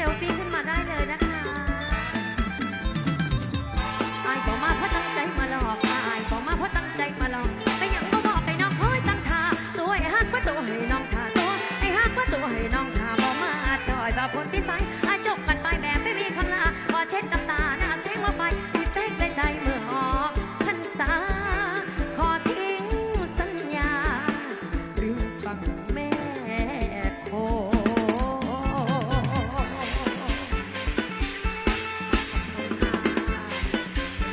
ซลฟี่ขึ้นมาได้เลยนะคะอายบอกมาเพราะตั้งใจมาหลอกอายบอกมาเพราะตั้งใจมาหลอกไปยังก็บอกไปน้องคอยตั้งท่าตัวไอ้ฮักว่าตัวให้น้องท่าตัวไอ้ฮักว่าตัวให้น้องท่าบอกมาจอยบ่าพ้นพิสัยอาจบกันไปแบบไม่มีคำลาพอเช็ดน้ำตาหน้าเสียงว่าไปมีเป๊กแลใจเมื่อออกพรรษาขอทิ้งสัญญาริมฝั่งแม่